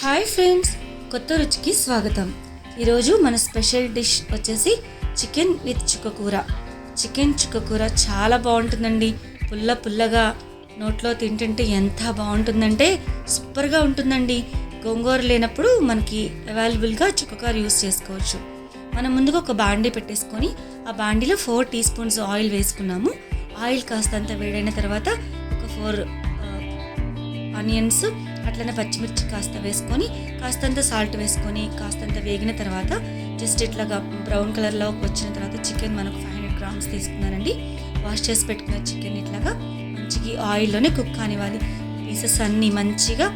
Hi friends కొత్త రుచికి స్వాగతం. ఈరోజు మన స్పెషల్ డిష్ వచ్చేసి చికెన్ విత్ చుక్కకూర చికెన్ చుక్కకూర చాలా బాగుంటుందండి. పుల్ల పుల్లగా నోట్లో తింటుంటే ఎంత బాగుంటుందంటే సూపర్గా ఉంటుందండి. గోంగూర లేనప్పుడు మనకి అవైలబుల్గా చుక్కకూర యూస్ చేసుకోవచ్చు. మనం ముందుగా ఒక బాండీ పెట్టేసుకొని ఆ బాండీలో ఫోర్ టీ స్పూన్స్ ఆయిల్ వేసుకున్నాము. ఆయిల్ కాస్తంత వేడైన తర్వాత ఒక ఫోర్ ఆనియన్స్ అట్లనే పచ్చిమిర్చి కాస్త వేసుకొని కాస్తంత సాల్ట్ వేసుకొని కాస్తంత వేగిన తర్వాత జస్ట్ ఇట్లాగా బ్రౌన్ కలర్లో వచ్చిన తర్వాత చికెన్ మనకు ఫైవ్ హండ్రెడ్ గ్రామ్స్ తీసుకున్నానండి వాష్ చేసి పెట్టుకున్న చికెన్ ఇట్లాగా మంచిగా ఆయిల్లోనే కుక్ కానివ్వాలి. పీసెస్ అన్నీ మంచిగా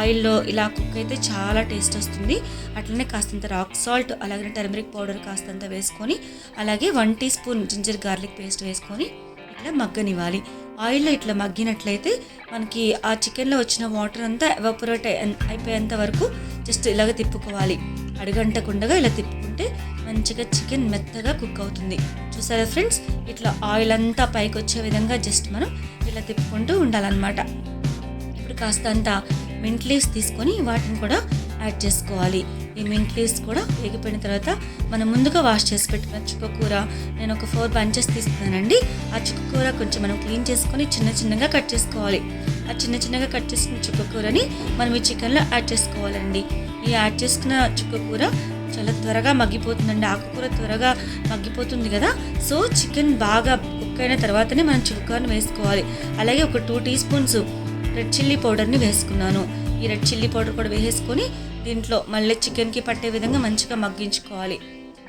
ఆయిల్లో ఇలా కుక్ అయితే చాలా టేస్ట్ వస్తుంది. అట్లనే కాస్తంత రాక్ సాల్ట్ అలాగే టర్మరిక్ పౌడర్ కాస్తంత వేసుకొని అలాగే one teaspoon ginger garlic paste వేసుకొని ఇట్లా మగ్గనివ్వాలి. ఆయిల్లో ఇట్లా మగ్గినట్లయితే మనకి ఆ చికెన్లో వచ్చిన వాటర్ అంతా ఎవపరేట్ అయిపోయేంత వరకు జస్ట్ ఇలాగ తిప్పుకోవాలి. అడగంటకుండగా ఇలా తిప్పుకుంటే మంచిగా చికెన్ మెత్తగా కుక్ అవుతుంది. చూసారా ఫ్రెండ్స్ ఇట్లా ఆయిల్ అంతా పైకి వచ్చే విధంగా జస్ట్ మనం ఇలా తిప్పుకుంటూ ఉండాలన్నమాట. ఇప్పుడు కాస్తంత మింట్ లీవ్స్ తీసుకొని వాటిని కూడా యాడ్ చేసుకోవాలి. ఈ మింట్ కూడా వేగిపోయిన తర్వాత మనం ముందుగా వాష్ చేసి పెట్టుకున్న చుక్కకూర నేను ఒక ఫోర్ బంచెస్ తీసుకున్నానండి. ఆ చుక్కకూర కొంచెం మనం క్లీన్ చేసుకొని చిన్న చిన్నగా కట్ చేసుకోవాలి. ఆ చిన్న చిన్నగా కట్ చేసుకున్న చుక్కకూరని మనం ఈ చికెన్లో యాడ్ చేసుకోవాలండి. ఈ యాడ్ చేసుకున్న చుక్కకూర చాలా త్వరగా మగ్గిపోతుందండి. ఆకుకూర త్వరగా మగ్గిపోతుంది కదా. సో చికెన్ బాగా కుక్ అయిన తర్వాతనే మనం చుక్కకూరను వేసుకోవాలి. అలాగే ఒక two teaspoons red chilli పౌడర్ని వేసుకున్నాను. ఈ రెడ్ చిల్లీ పౌడర్ కూడా వేసేసుకొని దీంట్లో మళ్ళీ చికెన్కి పట్టే విధంగా మంచిగా మగ్గించుకోవాలి.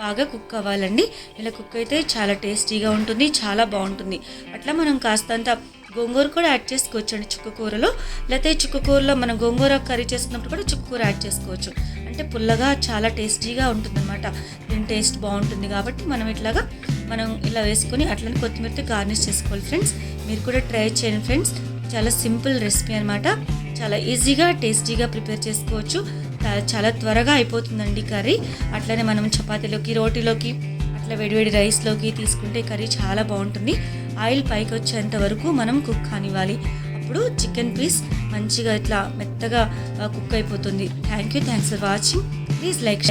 బాగా కుక్ అవ్వాలండి. ఇలా కుక్ అయితే చాలా టేస్టీగా ఉంటుంది చాలా బాగుంటుంది. అట్లా మనం కాస్తంత గోంగూర కూడా యాడ్ చేసుకోవచ్చండి చుక్కకూరలో లేకపోతే చుక్కకూరలో మనం గోంగూర కర్రీ చేసుకున్నప్పుడు కూడా చుక్కకూర యాడ్ చేసుకోవచ్చు. అంటే పుల్లగా చాలా టేస్టీగా ఉంటుందన్నమాట. దీని టేస్ట్ బాగుంటుంది కాబట్టి మనం ఇట్లాగా మనం ఇలా వేసుకొని అట్లనే కొత్తిమీరతో గార్నిష్ చేసుకోవాలి ఫ్రెండ్స్. మీరు కూడా ట్రై చేయండి ఫ్రెండ్స్. చాలా సింపుల్ రెసిపీ అనమాట చాలా ఈజీగా టేస్టీగా ప్రిపేర్ చేసుకోవచ్చు. చాలా త్వరగా అయిపోతుందండి కర్రీ. అట్లనే మనం చపాతీలోకి రోటీలోకి అట్లా వేడివేడి రైస్లోకి తీసుకుంటే కర్రీ చాలా బాగుంటుంది. ఆయిల్ పైకి వచ్చేంత వరకు మనం కుక్ కానివ్వాలి. అప్పుడు చికెన్ పీస్ మంచిగా ఇట్లా మెత్తగా కుక్ అయిపోతుంది. Thank you. Thanks for watching. Please like